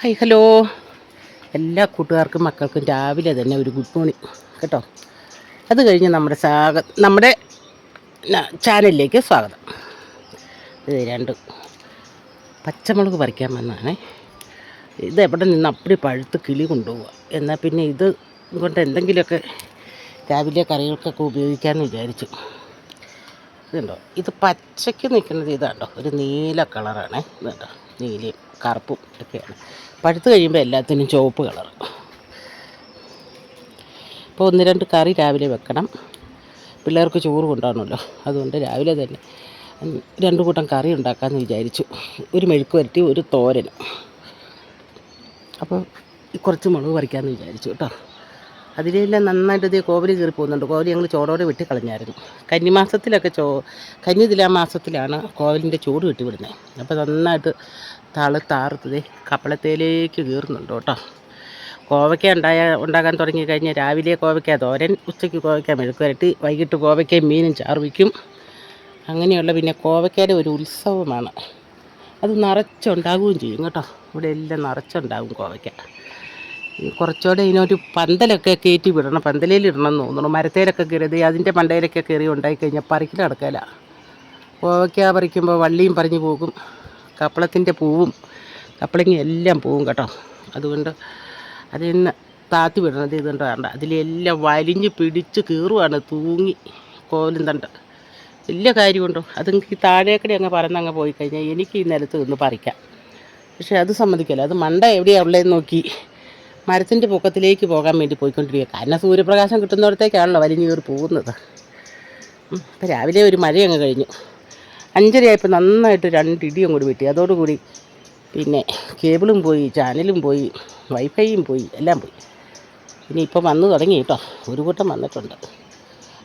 Hi hello. എല്ലാ കൂട്ടുകാർക്കും മക്കൾക്കും രാവിലെ തന്നെ ഒരു ഗുഡ് മോർണിംഗ് കേട്ടോ. അത് കഴിഞ്ഞ് നമ്മുടെ സ്വാഗ നമ്മുടെ ചാനലിലേക്ക് സ്വാഗതം. ഇത് രണ്ട് പച്ചമുളക് പറിക്കാൻ വന്നതാണേ. ഇത് എവിടെ നിന്ന് അപ്പടി പഴുത്ത് കിളി കൊണ്ടുപോവുക. എന്നാൽ പിന്നെ ഇത് കൊണ്ട് എന്തെങ്കിലുമൊക്കെ രാവിലെ കറികൾക്കൊക്കെ ഉപയോഗിക്കാമെന്ന് വിചാരിച്ചു. ഇതുണ്ടോ? ഇത് പച്ചയ്ക്ക് നിൽക്കുന്നത് ഇതാണ്ടോ? ഒരു നീല കളറാണ്. ഇതുണ്ടോ? നീലയും കറുപ്പും ഒക്കെയാണ് പഴുത്ത് കഴിയുമ്പോൾ എല്ലാത്തിനും ചുവപ്പ് കളർ ഇപ്പോൾ ഒന്ന് രണ്ട് കറി രാവിലെ വെക്കണം. പിള്ളേർക്ക് ചോറ് കൊണ്ടുപോകണമല്ലോ. അതുകൊണ്ട് രാവിലെ തന്നെ രണ്ട് കൂട്ടം കറി ഉണ്ടാക്കാമെന്ന് വിചാരിച്ചു. ഒരു മെഴുക്ക് വരട്ടി ഒരു തോരനും അപ്പോൾ കുറച്ച് മുളക് പറിക്കാമെന്ന് വിചാരിച്ചു കേട്ടോ. അതിലെല്ലാം നന്നായിട്ട് ഇതേ കോവൽ കയറി പോകുന്നുണ്ട്. കോവൽ ഞങ്ങൾ ചോടോടെ വിട്ട് കളഞ്ഞായിരുന്നു. കന്നിമാസത്തിലൊക്കെ ചോ കന്നി തിലാ മാസത്തിലാണ് കോവലിന്റെ ചൂട് വിട്ട് വിടുന്നത് അപ്പോൾ നന്നായിട്ട് താൾ താർത്തതേ കപ്പളത്തേലേക്ക് കയറുന്നുണ്ട് കേട്ടോ. കോവയ്ക്ക ഉണ്ടായ ഉണ്ടാക്കാൻ തുടങ്ങി കഴിഞ്ഞാൽ രാവിലെ കോവയ്ക്ക തോരൻ ഉച്ചയ്ക്ക് കോവയ്ക്ക മെഴുക്ക് വരട്ടി വൈകിട്ട് കോവയ്ക്കയും മീനും ചാർവിക്കും അങ്ങനെയുള്ള പിന്നെ കോവയ്ക്കയുടെ ഒരു ഉത്സവമാണ്. അത് നിറച്ചുണ്ടാകുകയും ചെയ്യും കേട്ടോ. ഇവിടെ എല്ലാം നിറച്ചുണ്ടാകും കോവയ്ക്ക. കുറച്ചുകൂടെ ഇതിനൊരു പന്തലൊക്കെ കയറ്റി വിടണം. പന്തലയിൽ ഇടണം എന്ന് തോന്നുന്നു. മരത്തേലൊക്കെ കയറിയത് അതിന്റെ മണ്ടയിലൊക്കെ കയറി ഉണ്ടായി കഴിഞ്ഞാൽ പറിക്കൽ നടക്കില്ല. കോവയ്ക്ക പറിക്കുമ്പോൾ വള്ളിയും പറഞ്ഞു പോകും. കപ്പളത്തിന്റെ പൂവും കപ്പളങ്ങി എല്ലാം പോവും കേട്ടോ. അതുകൊണ്ട് അതിൽ നിന്ന് താത്തി വിടണത് ഇതുണ്ട് വേണ്ട അതിലെല്ലാം വലിഞ്ഞ് പിടിച്ച് കീറുവാണ്. തൂങ്ങി കോലും തണ്ട്. വലിയ കാര്യമുണ്ടോ? അതെങ്കിൽ താഴേക്കടി അങ്ങ് പറന്നങ്ങ് പോയി കഴിഞ്ഞാൽ എനിക്ക് ഈ നിലത്ത് നിന്ന് പറിക്കാം. പക്ഷേ അത് സമ്മതിക്കില്ല. അത് മണ്ട എവിടെയാണ് ഉള്ളതെന്ന് നോക്കി മരത്തിന്റെ പൊക്കത്തിലേക്ക് പോകാൻ വേണ്ടി പോയിക്കൊണ്ടിരിക്കുക. കാരണം സൂര്യപ്രകാശം കിട്ടുന്നിടത്തേക്കാണല്ലോ വലിഞ്ഞു കയറി പോകുന്നത്. ഇപ്പം രാവിലെ ഒരു മഴയങ്ങ് കഴിഞ്ഞു. അഞ്ചരയായപ്പോൾ നന്നായിട്ട് രണ്ട് ഇടിയും കൂടി വെട്ടി. അതോടുകൂടി പിന്നെ കേബിളും പോയി ചാനലും പോയി വൈഫൈയും പോയി എല്ലാം പോയി. പിന്നെ ഇപ്പം വന്നു തുടങ്ങി കേട്ടോ. ഒരു കൂട്ടം വന്നിട്ടുണ്ട്.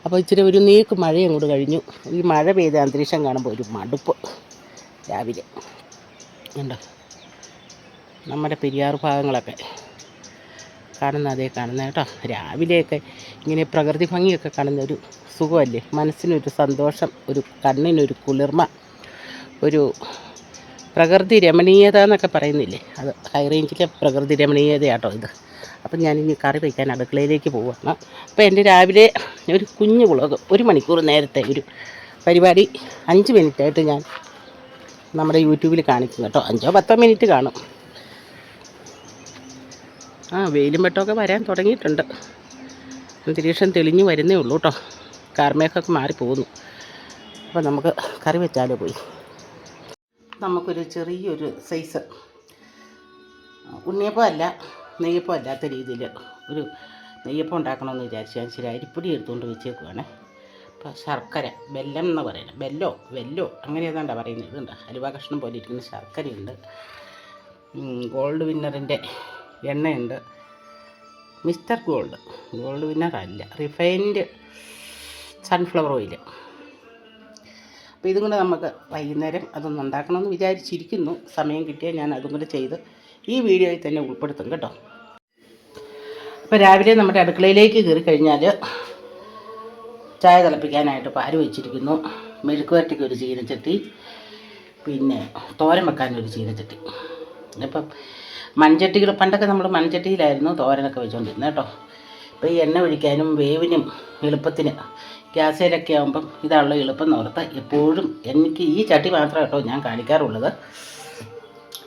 അപ്പോൾ ഇച്ചിരി ഒരു നീക്ക് മഴയും കൂടി കഴിഞ്ഞു. ഈ മഴ പെയ്ത അന്തരീക്ഷം കാണുമ്പോൾ ഒരു മടുപ്പ് രാവിലെ. ഉണ്ടോ നമ്മുടെ പെരിയാർ ഭാഗങ്ങളൊക്കെ. കാണുന്ന അതേ കാണുന്ന കേട്ടോ. രാവിലെയൊക്കെ ഇങ്ങനെ പ്രകൃതി ഭംഗിയൊക്കെ കാണുന്ന ഒരു സുഖമല്ലേ? മനസ്സിനൊരു സന്തോഷം ഒരു കണ്ണിനൊരു കുളിർമ ഒരു പ്രകൃതി രമണീയത എന്നൊക്കെ പറയുന്നില്ലേ? അത് ഹൈ റേഞ്ചിലെ പ്രകൃതി രമണീയതയാട്ടോ ഇത്. അപ്പം ഞാനിനി കറി വയ്ക്കാൻ അടുക്കളയിലേക്ക് പോവുകയാണ്. അപ്പോൾ എന്റെ രാവിലെ ഒരു കുഞ്ഞു വ്ളോഗ് ഒരു മണിക്കൂർ നേരത്തെ ഒരു പരിപാടി അഞ്ച് മിനിറ്റായിട്ട് ഞാൻ നമ്മുടെ യൂട്യൂബിൽ കാണിക്കും കേട്ടോ. അഞ്ചോ പത്തോ മിനിറ്റ് കാണും. ആ വെയിലും വെട്ടമൊക്കെ വരാൻ തുടങ്ങിയിട്ടുണ്ട്. അന്തരീക്ഷം തെളിഞ്ഞു വരുന്നേ ഉള്ളൂ കേട്ടോ. കാർമേഘമൊക്കെ മാറിപ്പോകുന്നു അപ്പോൾ നമുക്ക് കറി വെച്ചാലോ പോയി. നമുക്കൊരു ചെറിയൊരു സൈസ് ഉണ്ണിയപ്പം അല്ല നെയ്യപ്പം അല്ലാത്ത രീതിയിൽ ഒരു നെയ്യപ്പം ഉണ്ടാക്കണമെന്ന് വിചാരിച്ചു ഞാൻ ശരി അരിപ്പൊടി എടുത്തുകൊണ്ട് വെച്ചേക്കുവാണേ. അപ്പോൾ ശർക്കര ബെല്ലം എന്ന് പറയുന്നത് ബെല്ലോ വെല്ലോ അങ്ങനെ ഏതാണ്ടാ പറയുന്നത്. ഇതുണ്ട്. അലുവ കഷ്ണം പോലെ ഇരിക്കുന്ന ശർക്കരയുണ്ട്. ഗോൾഡ് വിന്നറിന്റെ എണ്ണയുണ്ട്. Mister gold. ഗോൾഡ് പിന്നെ അല്ല. റിഫൈൻഡ് സൺഫ്ലവർ ഓയിൽ അപ്പോൾ ഇതും കൂടെ നമുക്ക് വൈകുന്നേരം അതൊന്ന് ഉണ്ടാക്കണമെന്ന് വിചാരിച്ചിരിക്കുന്നു. സമയം കിട്ടിയാൽ ഞാൻ അതും കൂടെ ചെയ്ത് ഈ വീഡിയോയിൽ തന്നെ ഉൾപ്പെടുത്തും കേട്ടോ. അപ്പോൾ രാവിലെ നമ്മുടെ അടുക്കളയിലേക്ക് കയറി കഴിഞ്ഞാൽ ചായ തിളപ്പിക്കാനായിട്ട് പാൽ വെച്ചിരിക്കുന്നു. മെഴുക്ക് വരട്ടിക്ക് ഒരു ചീനച്ചട്ടി. പിന്നെ തോരൻ വെക്കാനൊരു ചീനച്ചട്ടി. ഇപ്പം മൺചട്ടികൾ പണ്ടൊക്കെ നമ്മൾ മൺചട്ടിയിലായിരുന്നു തോരനൊക്കെ വെച്ചുകൊണ്ടിരുന്നത് കേട്ടോ. ഇപ്പോൾ ഈ എണ്ണ ഒഴിക്കാനും വേവിനും എളുപ്പത്തിന് ഗ്യാസേലൊക്കെ ആകുമ്പം ഇതാണല്ലോ എളുപ്പം ഓർത്ത് എപ്പോഴും എനിക്ക് ഈ ചട്ടി മാത്രമേ കേട്ടോ ഞാൻ കാണിക്കാറുള്ളത്.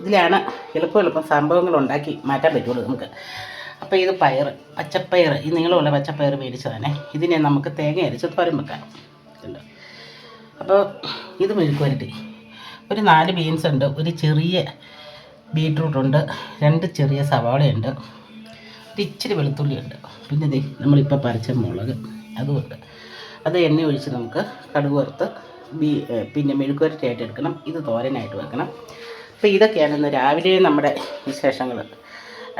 ഇതിലാണ് എളുപ്പം എളുപ്പം സംഭവങ്ങൾ ഉണ്ടാക്കി മാറ്റാൻ പറ്റുള്ളൂ നമുക്ക്. അപ്പോൾ ഇത് പയർ പച്ചപ്പയർ ഈ നീളമുള്ള പച്ചപ്പയർ മേടിച്ചതാണ്. ഇതിനെ നമുക്ക് തേങ്ങ അരച്ച് തോരൻ വെക്കാം. അപ്പോൾ ഇത് മെഴുക്കുവരട്ടി. ഒരു നാല് ബീൻസ് ഉണ്ട്. ഒരു ചെറിയ ബീട്രൂട്ട് ഉണ്ട് രണ്ട് ചെറിയ സവാളയുണ്ട് ഇച്ചിരി വെളുത്തുള്ളിയുണ്ട് പിന്നെ ദേ നമ്മളിപ്പോൾ പരച്ച മുളക് അതുമുണ്ട്. അത് എണ്ണ ഒഴിച്ച് നമുക്ക് കടുക് വറുത്ത് ബീ പിന്നെ മെഴുക്കുവരട്ടിയായിട്ട് എടുക്കണം. ഇത് തോരനായിട്ട് വെക്കണം. അപ്പോൾ ഇതൊക്കെയാണ് ഇന്ന് രാവിലെ നമ്മുടെ വിശേഷങ്ങൾ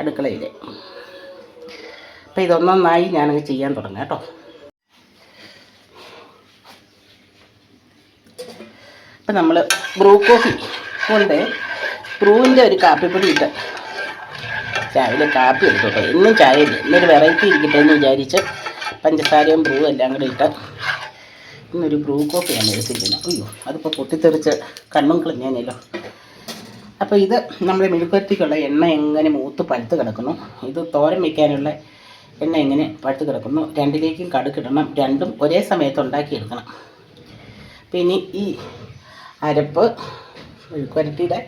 അടുക്കളയിൽ അപ്പോൾ ഇതൊന്നൊന്നായി ഞാനങ്ങ് ചെയ്യാൻ തുടങ്ങാം കേട്ടോ. അപ്പം നമ്മൾ ബ്രൂ കോഫി കൊണ്ട് ബ്രൂവിന്റെ ഒരു കാപ്പിപ്പൊടി ഇട്ട് രാവിലെ കാപ്പി എടുത്തു കേട്ടോ എന്നും ചായ ഇല്ല ഇന്നൊരു വെറൈറ്റി ഇരിക്കട്ടെ എന്ന് വിചാരിച്ച് പഞ്ചസാരയും ബ്രൂ എല്ലാം കൂടെ ഇട്ട് ഇന്നൊരു ബ്രൂ കോഫിയാണ് എടുത്തിരിക്കുന്നത്. അയ്യോ അതിപ്പോൾ പൊട്ടിത്തെറിച്ച് കണ്ണും കളഞ്ഞാനല്ലോ. അപ്പോൾ ഇത് നമ്മുടെ മെഴുക്കുവരട്ടിക്കുള്ള എണ്ണ എങ്ങനെ മൂത്ത് പഴുത്ത് കിടക്കുന്നു? ഇത് തോരൻ വയ്ക്കാനുള്ള എണ്ണ എങ്ങനെ പഴുത്ത് കിടക്കുന്നു? രണ്ടിലേക്കും കടുക്കിടണം രണ്ടും ഒരേ സമയത്ത് ഉണ്ടാക്കിയെടുക്കണം. പിന്നെ ഈ അരപ്പ് മെഴുക്കുവരട്ടിയുടെ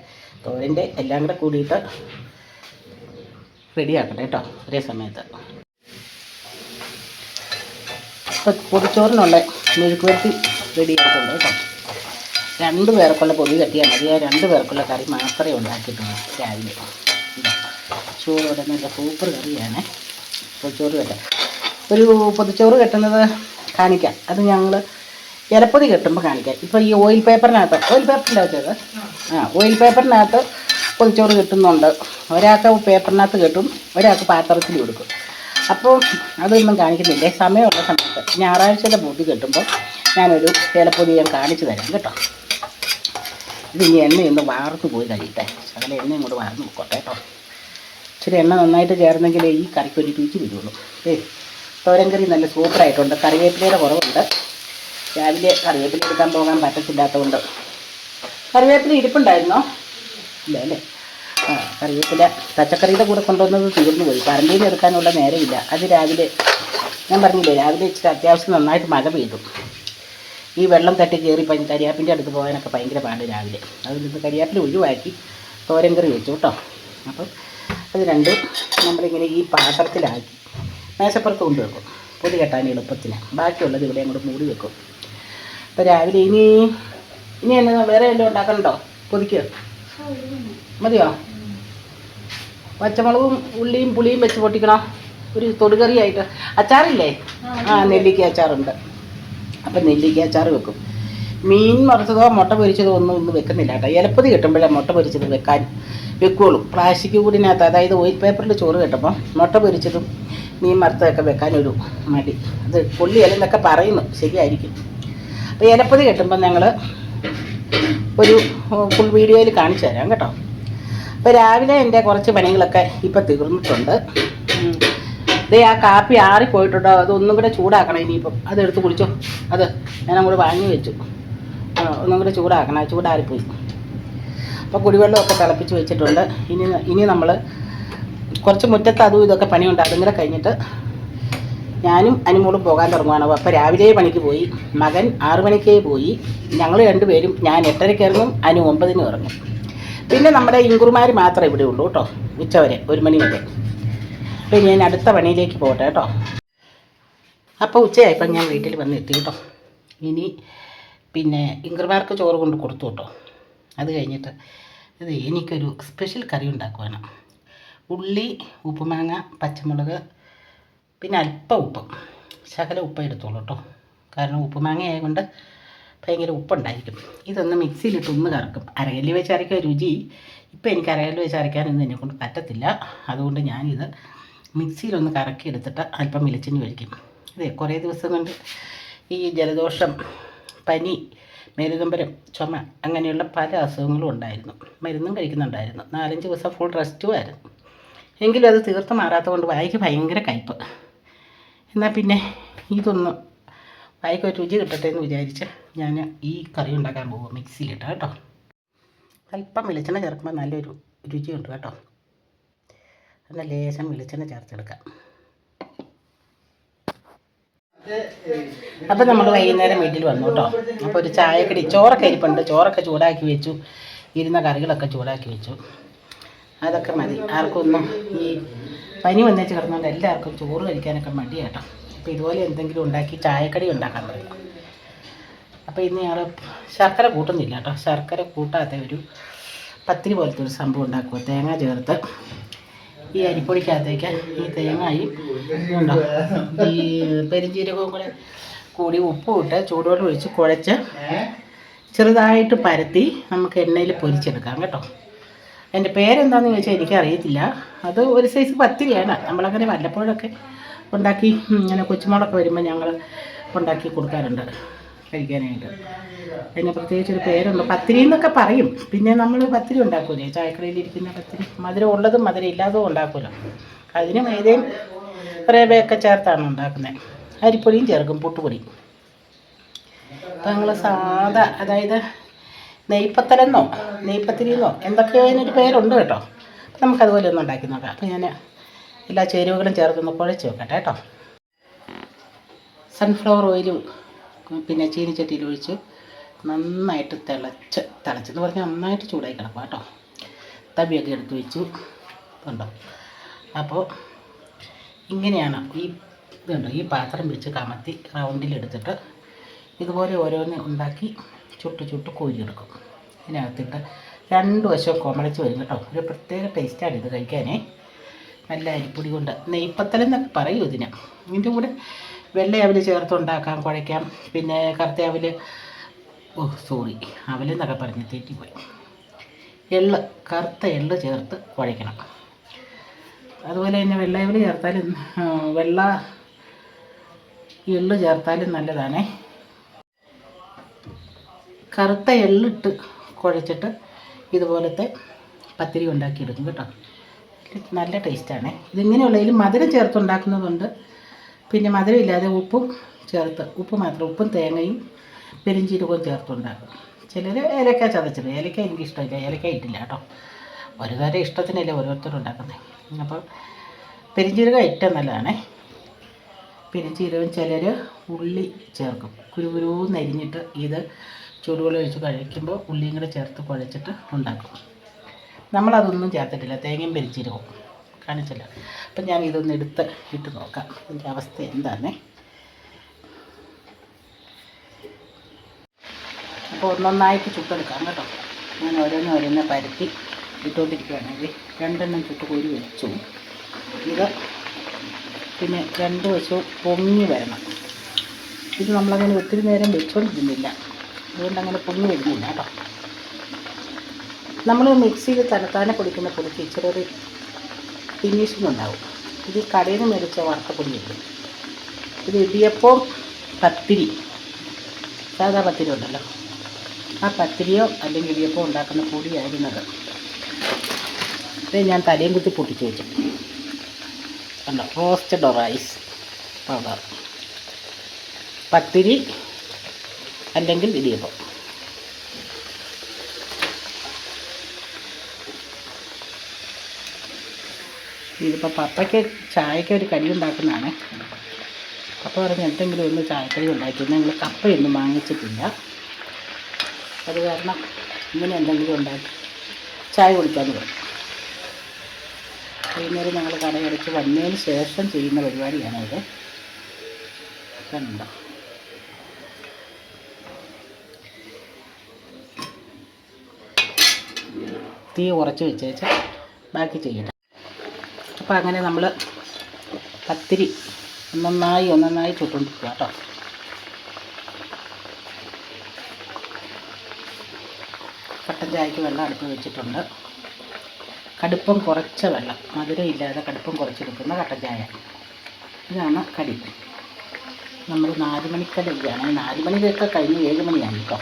തോരന്റെ എല്ലാം കൂടെ കൂടിയിട്ട് റെഡിയാക്കട്ടെ കേട്ടോ ഒരേ സമയത്ത്. ഇപ്പോൾ പൊതിച്ചോറിനുള്ള മെഴുക്കുവരട്ടി റെഡി ആയിട്ടുണ്ട് കേട്ടോ. രണ്ട് പേർക്കുള്ള പൊതി കട്ടിയാൽ മതി. ആ രണ്ട് പേർക്കുള്ള കറി മാത്രമേ ഉണ്ടാക്കിയിട്ടുള്ളൂ രാവിലെ. ചോറോടെ നല്ല സൂപ്പർ കറിയാണ്. പൊതിച്ചോറ് കെട്ടാൻ ഒരു പൊതിച്ചോറ് കെട്ടുന്നത് കാണിക്കാം. അത് ഞങ്ങൾ ഇലപ്പൊതി കെട്ടുമ്പോൾ കാണിക്കാം. ഇപ്പോൾ ഈ ഓയിൽ പേപ്പറിനകത്ത് ഓയിൽ പേപ്പറിന്റെ അകത്തേത് ആ ഓയിൽ പേപ്പറിനകത്ത് പൊതിച്ചോറ് കിട്ടുന്നുണ്ട്. ഒരാൾക്ക് പേപ്പറിനകത്ത് കെട്ടും ഒരാൾക്ക് പാത്രത്തിൽ കൊടുക്കും. അപ്പോൾ അതൊന്നും കാണിക്കുന്നില്ലേ? സമയമുള്ള സമയത്ത് ഞായറാഴ്ചയുടെ പൊതി കെട്ടുമ്പോൾ ഞാനൊരു ഇലപ്പൊതി ഞാൻ കാണിച്ചു തരാം കേട്ടോ. ഇത് ഇനി എണ്ണയൊന്ന് വാർത്ത് പോയി കഴിയട്ടെ. ശകല എണ്ണയും കൂടെ വാർന്ന് നോക്കട്ടെ കേട്ടോ. ഇച്ചിരി എണ്ണ നന്നായിട്ട് ചേർന്നെങ്കിലേ ഈ കറിക്കൊരു രുചി വരുള്ളൂ. ഏ തോരൻ കറി നല്ല സൂപ്പറായിട്ടുണ്ട് കറിവേപ്പിലയുടെ കുറവുണ്ട്. രാവിലെ കറിവേപ്പില എടുക്കാൻ പോകാൻ പറ്റത്തില്ലാത്തതുകൊണ്ട്. കറിവേപ്പില ഇരിപ്പുണ്ടായിരുന്നോ? ഇല്ല അല്ലേ? ആ കറിവേപ്പില പച്ചക്കറിയുടെ കൂടെ കൊണ്ടുവന്നത് തീർന്നു പോയി. പറമ്പിയിൽ എടുക്കാനുള്ള നേരമില്ല. അത് രാവിലെ ഞാൻ പറഞ്ഞില്ലേ രാവിലെ ഇച്ചിരി അത്യാവശ്യം നന്നായിട്ട് മഴ പെയ്തു. ഈ വെള്ളം തട്ടി കയറി കരിയാപ്പിന്റെ അടുത്ത് പോകാനൊക്കെ ഭയങ്കര പാട് രാവിലെ. നിന്ന് കരിയാപ്പിൽ ഒഴിവാക്കി തോരൻ കറി വെച്ചു കേട്ടോ. അപ്പം അത് രണ്ടും നമ്മളിങ്ങനെ ഈ പാത്രത്തിലാക്കി മേശപ്പുറത്ത് കൊണ്ടുവെക്കും. പൊടി കെട്ടാൻ എളുപ്പത്തിന്. ബാക്കിയുള്ളത് ഇവിടെ അങ്ങോട്ട് മൂടി വെക്കും. അപ്പോൾ രാവിലെ ഇനി ഇനി എന്നെ വേറെ വല്ലതും ഉണ്ടാക്കണ്ടോ പൊതിക്ക്? മതിയോ? പച്ചമുളകും ഉള്ളിയും പുളിയും വെച്ച് പൊട്ടിക്കണോ? ഒരു തൊടുകറിയായിട്ട്. അച്ചാറില്ലേ? ആ നെല്ലിക്ക അച്ചാറുണ്ട്. അപ്പം നെല്ലിക്ക അച്ചാർ വെക്കും. മീൻ വറുത്തതോ മുട്ട പൊരിച്ചതോ ഒന്നും ഒന്നും വെക്കുന്നില്ല കേട്ടോ. ഇലപ്പതി കിട്ടുമ്പോഴേ മുട്ട പൊരിച്ചത് വെക്കാൻ വെക്കുള്ളൂ. പ്ലാസ്റ്റിക് കൂടിനകത്ത് അതായത് ഓയിൽ പേപ്പറിൽ ചോറ് കിട്ടുമ്പോൾ മുട്ട പൊരിച്ചതും മീൻ വറുത്തതൊക്കെ വെക്കാനൊരു മടി. അത് പൊള്ളിയലെന്നൊക്കെ പറയുന്നു. ശരിയായിരിക്കും. അപ്പോൾ ഏലപ്പൊതി കിട്ടുമ്പോൾ ഞങ്ങൾ ഒരു ഫുൾ വീഡിയോയിൽ കാണിച്ചു തരാം കേട്ടോ. അപ്പോൾ രാവിലെ എന്റെ കുറച്ച് പണികളൊക്കെ ഇപ്പോൾ തീർന്നിട്ടുണ്ട്. ഇതേ ആ കാപ്പി ആറിപ്പോയിട്ടുണ്ടോ അതൊന്നും കൂടെ ചൂടാക്കണം ഇനിയിപ്പം. അതെടുത്ത് കുടിച്ചോ അത് ഞാൻ അങ്ങോട്ട് വാങ്ങി വെച്ചു. ഒന്നും കൂടെ ചൂടാക്കണം. ചൂടാറിപ്പോയി. അപ്പോൾ കുടിവെള്ളമൊക്കെ തിളപ്പിച്ച് വെച്ചിട്ടുണ്ട്. ഇനി ഇനി നമ്മൾ കുറച്ച് മുറ്റത്ത് അതും ഇതൊക്കെ പണിയുണ്ട്. അതും കൂടെ കഴിഞ്ഞിട്ട് ഞാനും അനുമോളും പോകാൻ തുടങ്ങുവാണ്. അപ്പോൾ രാവിലെ പണിക്ക് പോയി മകൻ ആറു മണിക്കേ പോയി. ഞങ്ങൾ രണ്ടുപേരും ഞാൻ എട്ടരയ്ക്ക് ഇറങ്ങും അനു ഒമ്പതിന് ഇറങ്ങും. പിന്നെ നമ്മുടെ ഇങ്കുറുമാർ മാത്രമേ ഇവിടെ ഉള്ളൂ കേട്ടോ ഉച്ചവരെ ഒരു മണി വരെ. അപ്പോൾ ഞാൻ അടുത്ത പണിയിലേക്ക് പോകട്ടെ കേട്ടോ. അപ്പോൾ ഉച്ചയായപ്പോൾ ഞാൻ വീട്ടിൽ വന്ന് എത്തി കേട്ടോ. ഇനി പിന്നെ ഇങ്കുറുമാർക്ക് ചോറ് കൊണ്ട് കൊടുത്തു കേട്ടോ. അത് കഴിഞ്ഞിട്ട് അത് എനിക്കൊരു സ്പെഷ്യൽ കറി ഉണ്ടാക്കുവാണ്. ഉള്ളി ഉപ്പുമാങ്ങ പച്ചമുളക് പിന്നെ അല്പം ഉപ്പ്. ശകല ഉപ്പ് എടുത്തോളൂ കേട്ടോ. കാരണം ഉപ്പ് ഉപ്പുമാങ്ങ ആയതുകൊണ്ട് ഭയങ്കര ഉപ്പുണ്ടായിരിക്കും. ഇതൊന്ന് മിക്സിയിലിട്ട് ഒന്ന് കറക്കും. അരകല്ലിൽ വെച്ച് അരയ്ക്കാൻ രുചി. ഇപ്പം എനിക്ക് അരകല്ലിൽ വെച്ച് അരയ്ക്കാനൊന്നും എന്നെ കൊണ്ട് പറ്റത്തില്ല. അതുകൊണ്ട് ഞാനിത് മിക്സിയിലൊന്ന് കറക്കി എടുത്തിട്ട് അല്പം വെളിച്ചെണ്ണ ഒഴിക്കും. അതെ കുറേ ദിവസം കൊണ്ട് ഈ ജലദോഷം പനി മേലുകമ്പരം ചുമ അങ്ങനെയുള്ള പല അസുഖങ്ങളും ഉണ്ടായിരുന്നു. മരുന്നും കഴിക്കുന്നുണ്ടായിരുന്നു. നാലഞ്ച് ദിവസം ഫുൾ റെസ്റ്റുമായിരുന്നു എങ്കിലും അത് തീർത്ത് മാറാത്തത് കൊണ്ട് വായിക്ക് ഭയങ്കര കയ്പ്പ്. എന്നാൽ പിന്നെ ഇതൊന്ന് വായിക്ക് ഒരു രുചി കിട്ടട്ടെ എന്ന് വിചാരിച്ച് ഞാൻ ഈ കറി ഉണ്ടാക്കാൻ പോകും മിക്സിയിലിട്ട് കേട്ടോ. അല്പം വെളിച്ചെണ്ണ ചേർക്കുമ്പോൾ നല്ലൊരു രുചിയുണ്ട് കേട്ടോ. നല്ല ലേശം വെളിച്ചെണ്ണ ചേർത്തെടുക്കാം. അപ്പം നമ്മൾ വൈകുന്നേരം വീട്ടിൽ വന്നു കേട്ടോ. അപ്പോൾ ഒരു ചായക്കടി ചോറൊക്കെ ഇരിപ്പുണ്ട്. ചോറൊക്കെ ചൂടാക്കി വെച്ചു. ഇരുന്ന കറികളൊക്കെ ചൂടാക്കി വെച്ചു. അതൊക്കെ മതി. ആർക്കൊന്നും ഈ പനി വന്നേച്ച് കിടന്നുകൊണ്ട് എല്ലാവർക്കും ചോറ് കഴിക്കാനൊക്കെ മടി കേട്ടോ അപ്പോൾ ഇതുപോലെ എന്തെങ്കിലും ഉണ്ടാക്കി ചായക്കടി ഉണ്ടാക്കാൻ പറയും. അപ്പോൾ ഇന്ന് ഞങ്ങൾ ശർക്കര കൂട്ടുന്നില്ല കേട്ടോ. ശർക്കര കൂട്ടാത്ത ഒരു പത്തിരി പോലത്തെ ഒരു സംഭവം ഉണ്ടാക്കുക തേങ്ങ ചേർത്ത് ഈ അരിപ്പൊടിക്കകത്തേക്ക് ഈ തേങ്ങയും ഉണ്ടാവും ഈ പെരിഞ്ചീരകവും കൂടെ കൂടി ഉപ്പും ഇട്ട് ചൂടുവെള്ളം ഒഴിച്ച് കുഴച്ച് ചെറുതായിട്ട് പരത്തി നമുക്ക് എണ്ണയിൽ പൊരിച്ചെടുക്കാം കേട്ടോ. അതിന്റെ പേരെന്താണെന്ന് ചോദിച്ചാൽ എനിക്കറിയത്തില്ല. അത് ഒരു സൈസ് പത്തിരിയാണ്. നമ്മളങ്ങനെ വല്ലപ്പോഴൊക്കെ ഉണ്ടാക്കി ഇങ്ങനെ കൊച്ചുമോളൊക്കെ വരുമ്പോൾ ഞങ്ങൾ ഉണ്ടാക്കി കൊടുക്കാറുണ്ട് കഴിക്കാനായിട്ട്. അതിന് പ്രത്യേകിച്ച് ഒരു പേരുണ്ട് പത്തിരി എന്നൊക്കെ പറയും. പിന്നെ നമ്മൾ പത്തിരി ഉണ്ടാക്കൂലേ? ചായക്കടയിലിരിക്കുന്ന പത്തിരി. മധുരം ഉള്ളതും മധുരം ഇല്ലാത്തതും ഉണ്ടാക്കുമല്ലോ. അതിന് മൈദയും റേവയൊക്കെ ചേർത്താണ് ഉണ്ടാക്കുന്നത് അരിപ്പൊടിയും ചേർക്കും പുട്ടുപൊടി അപ്പം ഞങ്ങൾ സാധാ അതായത് നെയ്പ്പത്തലെന്നോ നെയ്പ്പത്തിരിന്നോ എന്തൊക്കെയോ അതിനൊരു പേരുണ്ട് കേട്ടോ. നമുക്കതുപോലെ ഒന്ന് ഉണ്ടാക്കി നോക്കാം. അപ്പം ഞാൻ എല്ലാ ചേരുവകളും ചേർത്തൊന്ന് കുഴച്ച് വെക്കട്ടെ കേട്ടോ. സൺഫ്ലവർ ഓയിലും പിന്നെ ചീനിച്ചട്ടിയിൽ ഒഴിച്ച് നന്നായിട്ട് തിളച്ച് തിളച്ചെന്ന് പറഞ്ഞാൽ നന്നായിട്ട് ചൂടായി കിടക്കും കേട്ടോ. തവിയൊക്കെ എടുത്ത് വെച്ചു. ഉണ്ടോ അപ്പോൾ ഇങ്ങനെയാണ് ഈ ഇതുണ്ട്? ഈ പാത്രം പിടിച്ച് കമത്തി റൗണ്ടിലെടുത്തിട്ട് ഇതുപോലെ ഓരോന്ന് ഉണ്ടാക്കി ചുട്ട് ചുട്ട് കോരിയെടുക്കും. ഇതിനകത്തിട്ട് രണ്ട് വശവും കോമളച്ച് വരും കേട്ടോ. ഒരു പ്രത്യേക ടേസ്റ്റാണ് ഇത് കഴിക്കാനേ. നല്ല അരിപ്പൊടി കൊണ്ട് നെയ്പ്പത്തലെന്നൊക്കെ പറയും ഇതിന്. ഇതിന്റെ കൂടെ വെള്ള അവൽ ചേർത്ത് ഉണ്ടാക്കാം കുഴയ്ക്കാം. പിന്നെ കറുത്ത ഓ സോറി അവലെന്നൊക്കെ പറഞ്ഞ് തെറ്റിപ്പോയി. എള്ള് കറുത്ത എള്ള് ചേർത്ത് കുഴയ്ക്കണം. അതുപോലെ തന്നെ വെള്ള ചേർത്താലും വെള്ള എള്ള് ചേർത്താലും നല്ലതാണേ. കറുത്ത എള്ളിട്ട് കുഴച്ചിട്ട് ഇതുപോലത്തെ പത്തിരി ഉണ്ടാക്കിയെടുക്കും കേട്ടോ. നല്ല ടേസ്റ്റാണ്. ഇതിങ്ങനെയുള്ളതിൽ മധുരം ചേർത്തുണ്ടാക്കുന്നതുണ്ട്. പിന്നെ മധുരം ഇല്ലാതെ ഉപ്പും ചേർത്ത് ഉപ്പ് മാത്രം ഉപ്പും തേങ്ങയും പെരിഞ്ചീരകവും ചേർത്തുണ്ടാക്കും. ചിലർ ഏലക്ക ചതച്ചത്. ഏലക്ക എനിക്കിഷ്ടമില്ല. ഏലക്ക ഇട്ടില്ല കേട്ടോ. ഓരോരുത്തരുടെ ഇഷ്ടത്തിനല്ലേ ഓരോരുത്തരും ഉണ്ടാക്കുന്നത് അപ്പോൾ പെരിഞ്ചീരകം ഏറ്റവും നല്ലതാണേ. പെരിഞ്ചീരകം ചിലർ ഉള്ളി ചേർക്കും. കുരുകുരുന്ന് അരിഞ്ഞിട്ട് ഇത് ചൂടുവെള്ളം ഒഴിച്ച് കഴിക്കുമ്പോൾ ഉള്ളിയും കൂടെ ചേർത്ത് കുഴച്ചിട്ട് ഉണ്ടാക്കും. നമ്മളതൊന്നും ചേർത്തിട്ടില്ല. തേങ്ങയും പെരിഞ്ചീരകവും. കാണിച്ചില്ല. അപ്പം ഞാൻ ഇതൊന്ന് എടുത്ത് ഇട്ട് നോക്കാം. ഇതിന്റെ അവസ്ഥ എന്താണേ? അപ്പോൾ ഒന്നൊന്നായിട്ട് ചുട്ടെടുക്കാം കേട്ടോ. ഞാൻ ഓരോന്ന് ഓരോന്ന് പരത്തി ഇട്ടുകൊണ്ടിരിക്കുകയാണെങ്കിൽ രണ്ടെണ്ണം ചുട്ട് കോരി വെച്ചു. ഇത് പിന്നെ രണ്ട് വശവും പൊങ്ങി വരണം. ഇത് നമ്മളങ്ങനെ ഒത്തിരി നേരം വെച്ചുകൊണ്ടിരുന്നില്ല അതുകൊണ്ട് അങ്ങനെ പൊങ്ങി വരുന്നില്ല കേട്ടോ. നമ്മൾ മിക്സിയിൽ തലത്താനെ പൊടിക്കുന്ന പൊടിക്ക് ഇച്ചിരി ഒരു ഫിനിഷിംഗ് ഉണ്ടാവും ഇത് കടയിൽ നിന്ന് മേടിച്ച വറുത്തപ്പൊടിയല്ലേ ഇത് ഇടിയപ്പം പത്തിരി. സാധാ പത്തിരി ഉണ്ടല്ലോ. ആ പത്തിരിയോ അല്ലെങ്കിൽ ഇടിയപ്പോ ഉണ്ടാക്കുന്ന പൊടിയായിരുന്നത് ഇത് ഞാൻ തലയും കുത്തി പൊട്ടിച്ച് വെച്ചു. കണ്ടോ? Roasted rice powder. പത്തിരി അല്ലെങ്കിൽ ഇടിയപ്പം. ഇതിപ്പോൾ പപ്പയ്ക്ക് ചായക്ക് ഒരു കടി ഉണ്ടാക്കുന്നതാണ്. പപ്പ പറഞ്ഞ് എന്തെങ്കിലും ഒന്ന് ചായക്കടി ഉണ്ടാക്കി. ഞങ്ങൾ കപ്പയൊന്നും വാങ്ങിച്ചിട്ടില്ല. അത് കാരണം ഇങ്ങനെ എന്തെങ്കിലും ഉണ്ടാക്കി. ചായ കുടിക്കാമെന്ന് പറയും വൈകുന്നേരം ഞങ്ങൾ കടയടച്ച് വന്നതിന് ശേഷം ചെയ്യുന്ന പരിപാടിയാണിത് കണ്ടോ തീ കുറച്ച് വെച്ചേച്ച് ബാക്കി ചെയ്യട്ടെ. അപ്പോൾ അങ്ങനെ നമ്മൾ പത്തിരി ഒന്നൊന്നായി ഒന്നൊന്നായി ചുട്ടുകൊണ്ടിരിക്കുക കേട്ടോ കട്ടൻ ചായക്ക് വെള്ളം അടുപ്പ് വെച്ചിട്ടുണ്ട്. കടുപ്പം കുറച്ച വെള്ളം മധുരം ഇല്ലാതെ കടുപ്പം കുറച്ചെടുക്കുന്ന കട്ടൻ ചായ. ഇതാണ് കടി. നമ്മൾ നാല് മണിക്കടിയാണ് നാല് മണിക്കൊക്കെ കഴിഞ്ഞ് ഏഴ് മണിയാണ് കേട്ടോ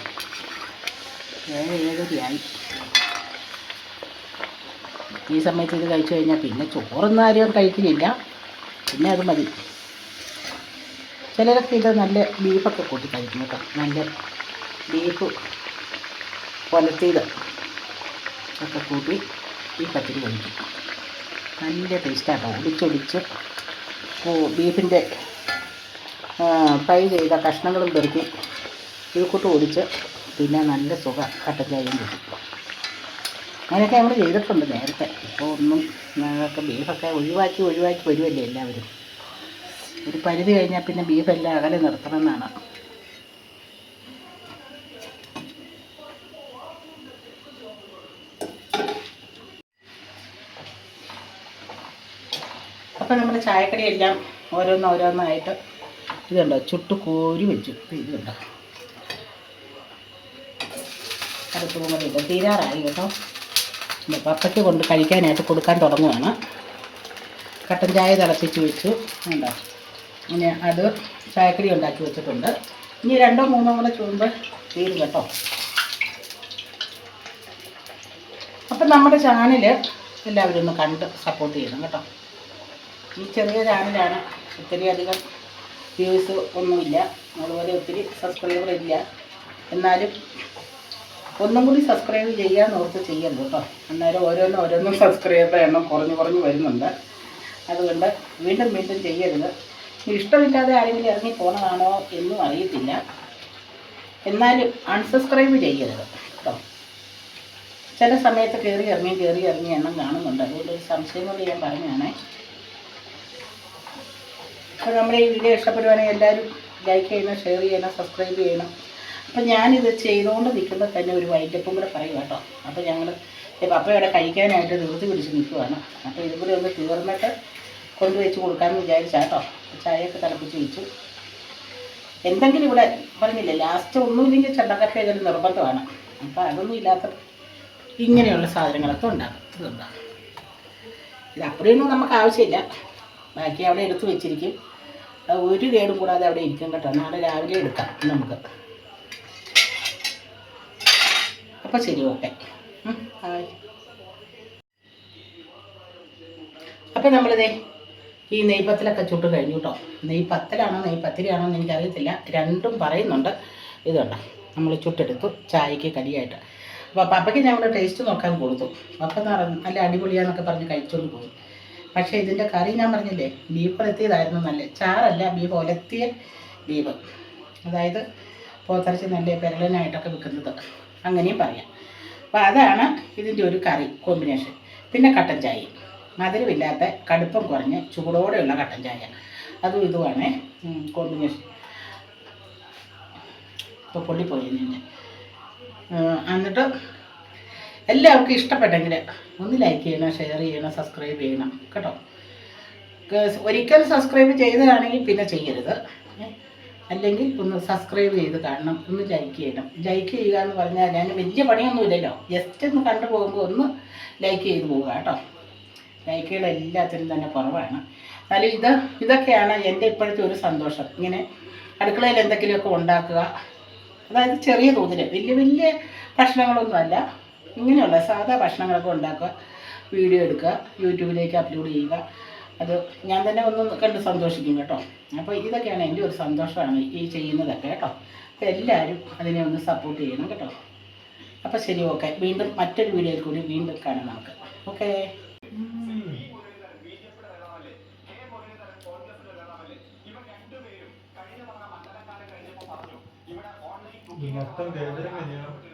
ഏഴ് ഏഴരയായി. ഈ സമയത്ത് ഇത് കഴിച്ചു കഴിഞ്ഞാൽ പിന്നെ ചോറൊന്നും ആരും കഴിക്കുന്നില്ല പിന്നെ അത് മതി. ചിലരൊക്കെ ഇത് നല്ല ബീഫൊക്കെ കൂട്ടി കഴിക്കും കേട്ടോ. നല്ല ബീഫ് പുലത്തിയത് ഒക്കെ കൂട്ടി ഈ പത്തിരി കഴിക്കും. നല്ല ടേസ്റ്റാട്ടോ ഒടിച്ചൊടിച്ച് ബീഫിന്റെ ഫ്രൈ ചെയ്ത കഷ്ണങ്ങളും പെറുക്കി ഇത് കൂട്ട് ഒടിച്ച് പിന്നെ നല്ല സുഖം ചായയും കിട്ടും. അങ്ങനെയൊക്കെ നമ്മൾ ചെയ്തിട്ടുണ്ട് നേരത്തെ. ഇപ്പോൾ ഒന്നും ഞങ്ങൾക്ക് ബീഫൊക്കെ ഒഴിവാക്കി ഒഴിവാക്കി വരുമല്ലേ എല്ലാവരും. ഒരു പരിധി കഴിഞ്ഞാൽ പിന്നെ ബീഫെല്ലാം അകലെ നിർത്തണമെന്നാണ് നമ്മൾ ചായക്കടി എല്ലാം ഓരോന്ന് ഓരോന്നായിട്ട് ഇതുണ്ടോ? ചുട്ട് കോരി വെച്ചു. ഇത് ഇതുണ്ടോ? അടുത്ത് തീരാറായി കേട്ടോ. പപ്പയ്ക്ക് കൊണ്ട് കഴിക്കാനായിട്ട് കൊടുക്കാൻ തുടങ്ങുകയാണ് കട്ടൻ ചായ തിളപ്പിച്ച് വെച്ചു. ഉണ്ടോ ഇനി അത് ചായക്കടി ഉണ്ടാക്കി വെച്ചിട്ടുണ്ട്. ഇനി രണ്ടോ മൂന്നോ കൂടെ ചൂടുമ്പോൾ തീരും കേട്ടോ. അപ്പം നമ്മുടെ ചാനൽ എല്ലാവരും ഒന്ന് കണ്ട് സപ്പോർട്ട് ചെയ്യണം കേട്ടോ. ഈ ചെറിയ ചാനലാണ് ഒത്തിരി അധികം വ്യൂസ് ഒന്നുമില്ല. അതുപോലെ ഒത്തിരി സബ്സ്ക്രൈബർ ഇല്ല. എന്നാലും ഒന്നും കൂടി സബ്സ്ക്രൈബ് ചെയ്യാൻ ഓർത്ത് ചെയ്യരുത് കേട്ടോ അന്നേരം ഓരോന്നും ഓരോന്നും സബ്സ്ക്രൈബറുടെ എണ്ണം കുറഞ്ഞു കുറഞ്ഞു വരുന്നുണ്ട്. അതുകൊണ്ട് വീണ്ടും വീണ്ടും ചെയ്യരുത്. ഇഷ്ടമില്ലാതെ ആരെങ്കിലും ഇറങ്ങി പോണതാണോ എന്നും അറിയത്തില്ല. എന്നാലും അൺസബ്സ്ക്രൈബ് ചെയ്യരുത് കേട്ടോ ചില സമയത്ത് കയറി ഇറങ്ങി കയറി ഇറങ്ങി എണ്ണം കാണുന്നുണ്ട്. അതുകൊണ്ട് ഒരു സംശയം കൊണ്ട് ഞാൻ പറഞ്ഞാണേ അപ്പോൾ നമ്മുടെ ഈ വീഡിയോ ഇഷ്ടപ്പെടുവാണെങ്കിൽ എല്ലാവരും ലൈക്ക് ചെയ്യണം ഷെയർ ചെയ്യണം സബ്സ്ക്രൈബ് ചെയ്യണം. അപ്പം ഞാനിത് ചെയ്തുകൊണ്ട് നിൽക്കുമ്പോൾ തന്നെ ഒരു വൈറ്റപ്പും കൂടെ പറയും കേട്ടോ. അപ്പോൾ ഞങ്ങൾ പപ്പയുടെ കഴിക്കാനായിട്ട് ധൃതി പിടിച്ച് നിൽക്കുവാണ് അപ്പോൾ ഇതും കൂടി ഒന്ന് തീർന്നിട്ട് കൊണ്ടുവച്ച് കൊടുക്കാമെന്ന് വിചാരിച്ചാട്ടോ ചായയൊക്കെ തിളപ്പിച്ച് വെച്ചു. എന്തെങ്കിലും ഇവിടെ പറഞ്ഞില്ലേ ലാസ്റ്റ് ഒന്നുമില്ലെങ്കിൽ ചണ്ടക്കപ്പ ഇതൊരു നിർബന്ധമാണ്. അപ്പോൾ അതൊന്നും ഇല്ലാത്ത ഇങ്ങനെയുള്ള സാധനങ്ങളൊക്കെ ഉണ്ടാകും ഇതുണ്ടാകും ഇത് നമുക്ക് ആവശ്യമില്ല. ബാക്കി അവിടെ എടുത്ത് വെച്ചിരിക്കും. ഒരു കേടും കൂടാതെ അവിടെ ഇരിക്കും കേട്ടോ. നാളെ രാവിലെ എടുക്കാം നമുക്ക്. അപ്പോൾ ശരി ഓക്കെ അപ്പോൾ നമ്മളിതേ ഈ നെയ്പത്തലൊക്കെ ചുട്ട് കഴിഞ്ഞു കേട്ടോ നെയ്പത്തലാണോ നെയ്പത്തിരിയാണോ എന്ന് എനിക്കറിയത്തില്ല. രണ്ടും പറയുന്നുണ്ട്. ഇതുണ്ട് നമ്മൾ ചുട്ടെടുത്തു ചായക്ക് കടിയായിട്ട്. അപ്പോൾ പപ്പയ്ക്ക് ഞങ്ങൾ ടേസ്റ്റ് നോക്കാൻ കൊടുത്തു. പപ്പ നല്ല അടിപൊളിയാന്നൊക്കെ പറഞ്ഞ് കഴിച്ചുകൊണ്ട് പോയി. പക്ഷേ ഇതിന്റെ കറി ഞാൻ പറഞ്ഞില്ലേ ബീഫ് ഒലത്തിയതായിരുന്നു നല്ല. ചാറല്ല ബീഫ് ഒലത്തിയ ബീഫ് അതായത് പോത്തിറച്ചി നല്ല പെരളനായിട്ടൊക്കെ വെക്കുന്നത്. അങ്ങനെയും പറയാം. അപ്പോൾ അതാണ് ഇതിന്റെ ഒരു കറി കോമ്പിനേഷൻ പിന്നെ കട്ടൻ ചായ. മധുരമില്ലാത്ത കടുപ്പം കുറഞ്ഞ് ചൂടോടെയുള്ള കട്ടൻ ചായ. അതും ഇതുമാണ് കോമ്പിനേഷൻ ഇപ്പോൾ പൊള്ളിപ്പോയി നിന്നെ എന്നിട്ട് എല്ലാവർക്കും ഇഷ്ടപ്പെട്ടെങ്കിൽ ഒന്ന് ലൈക്ക് ചെയ്യണം ഷെയർ ചെയ്യണം സബ്സ്ക്രൈബ് ചെയ്യണം. കേട്ടോ? ഒരിക്കൽ സബ്സ്ക്രൈബ് ചെയ്തതാണെങ്കിൽ പിന്നെ ചെയ്യരുത്? അല്ലെങ്കിൽ ഒന്ന് സബ്സ്ക്രൈബ് ചെയ്ത് കാണണം ഒന്ന് ലൈക്ക് ചെയ്യണം. ലൈക്ക് ചെയ്യുക എന്ന് പറഞ്ഞാൽ ഞാൻ വലിയ പണിയൊന്നുമില്ലല്ലോ. ജസ്റ്റ് ഒന്ന് കണ്ടു പോകുമ്പോൾ ഒന്ന് ലൈക്ക് ചെയ്ത് പോവുക കേട്ടോ. ലൈക്കുകൾ എല്ലാത്തിനും തന്നെ കുറവാണ്. എന്നാലും ഇത് ഇതൊക്കെയാണ് എന്റെ ഇപ്പോഴത്തെ ഒരു സന്തോഷം. ഇങ്ങനെ അടുക്കളയിൽ എന്തെങ്കിലുമൊക്കെ ഉണ്ടാക്കുക. അതായത് ചെറിയ തോതിൽ വലിയ വലിയ ഭക്ഷണങ്ങളൊന്നുമല്ല ഇങ്ങനെയുള്ള സാധാ ഭക്ഷണങ്ങളൊക്കെ ഉണ്ടാക്കുക. വീഡിയോ എടുക്കുക യൂട്യൂബിലേക്ക് അപ്ലോഡ് ചെയ്യുക. അത് ഞാൻ തന്നെ ഒന്ന് കണ്ട് സന്തോഷിക്കും കേട്ടോ. അപ്പോൾ ഇതൊക്കെയാണ് എന്റെ ഒരു സന്തോഷമാണ് ഈ ചെയ്യുന്നതൊക്കെ കേട്ടോ. അപ്പോൾ എല്ലാവരും അതിനെ ഒന്ന് സപ്പോർട്ട് ചെയ്യണം കേട്ടോ. അപ്പോൾ ശരി ഓക്കെ വീണ്ടും മറ്റൊരു വീഡിയോയിൽ കൂടി വീണ്ടും കാണാം നമുക്ക്. ഓക്കേ ഇങ്ങനത്തെ വേദന കഴിഞ്ഞാൽ